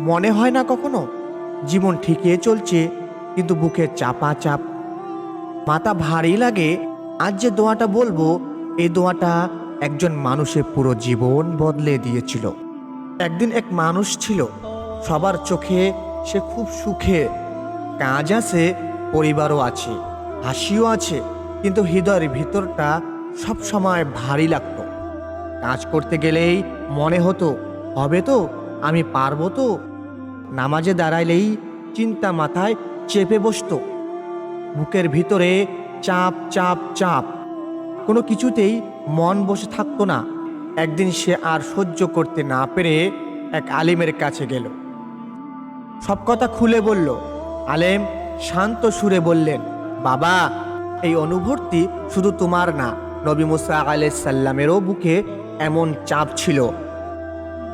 মনে হয় না কখনো? জীবন ঠিকই চলছে, কিন্তু বুকে চাপা চাপ। মাথা ভারী লাগে, আজ যে দোয়াটা বলব এই দোয়াটা একজন মানুষের পুরো জীবন বদলে দিয়েছিল। একদিন এক মানুষ ছিল, সবার চোখে সে খুব সুখে। কাজ আছে, পরিবারও আছে, হাসিও আছে, কিন্তু হৃদয়ের ভিতরটা সব সময় ভারী লাগতো। কাজ করতে গেলেই মনে হতো, হবে তো? আমি পারব তো? নামাজে দাঁড়াইলেই চিন্তা মাথায় চেপে বসতো। বুকের ভিতরে চাপ চাপ চাপ। কোনো কিছুতেই মন বসে থাকতো না। একদিন সে আর সহ্য করতে না পেরে এক আলিমের কাছে গেল। সব কথা খুলে বলল। আলেম শান্ত সুরে বললেন, বাবা, এই অনুভূতি শুধু তোমার না। নবী মুসা আলাইসাল্লামেরও বুকে এমন চাপ ছিল।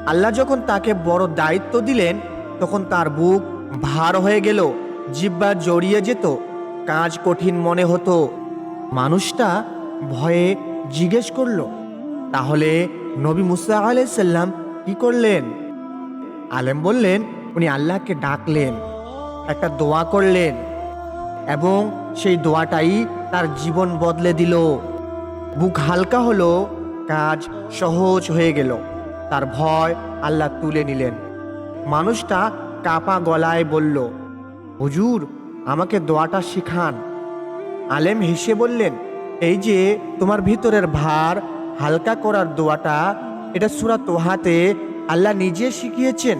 আল্লাহ যখন তাকে বড় দায়িত্ব দিলেন তখন তার বুক ভার হয়ে গেল, জিব্বা জড়িয়ে যেত, কাজ কঠিন মনে হতো। মানুষটা ভয়ে জিজ্ঞেস করল, তাহলে নবী মুসা আলাইসাল্লাম কি করলেন? আলেম বললেন, উনি আল্লাহকে ডাকলেন, একটা দোয়া করলেন এবং সেই দোয়াটাই তার জীবন বদলে দিল। বুক হালকা হলো, কাজ সহজ হয়ে গেল, তার ভয় আল্লাহ তুলে নিলেন। মানুষটা কাপা গলায় বলল, হুজুর, আমাকে দোয়াটা শিখান। আলেম হেসে বললেন, এই যে তোমার ভিতরের ভার হালকা করার দোয়াটা, এটা সুরা তোহাতে আল্লাহ নিজে শিখিয়েছেন।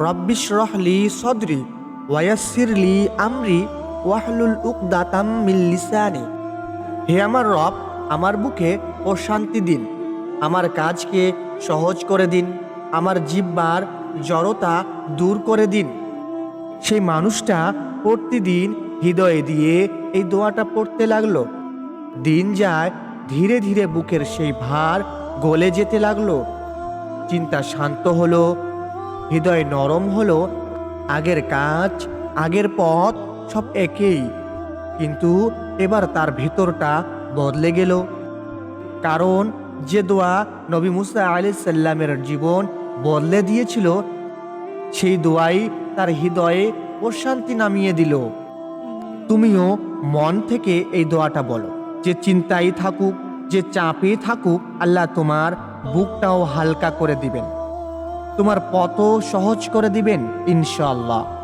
রব্বিশ রহলি সদরি ওয়াসিরলি আমরি ওয়াহলুল উকদাতাম মিল লিসানি। হে আমার রব, আমার বুকে ও শান্তি দিন। আমার কাজকে সহজ করে দিন। আমার জিব্বার জড়তা দূর করে দিন। সেই মানুষটা প্রতিদিন হৃদয়ে দিয়ে এই দোয়াটা পড়তে লাগল। দিন যায়, ধীরে ধীরে বুকের সেই ভার গলে যেতে লাগল। চিন্তা শান্ত হলো, হৃদয় নরম হলো, আগের কাজ, আগের পথ সব একেই। কিন্তু এবার তার ভেতরটা বদলে গেল। কারণ যে দোয়া নবী মুসা আলি সাল্লামের জীবন বদলে দিয়েছিল, সেই দোয়াই তার হৃদয়ে প্রশান্তি নামিয়ে দিল। তুমিও মন থেকে এই দোয়াটা বলো, যে চিন্তাই থাকুক, যে চাপে থাকুক, আল্লাহ তোমার বুকটাও হালকা করে দিবেন। তোমার পথ সহজ করে দিবেন, ইনশাআল্লাহ।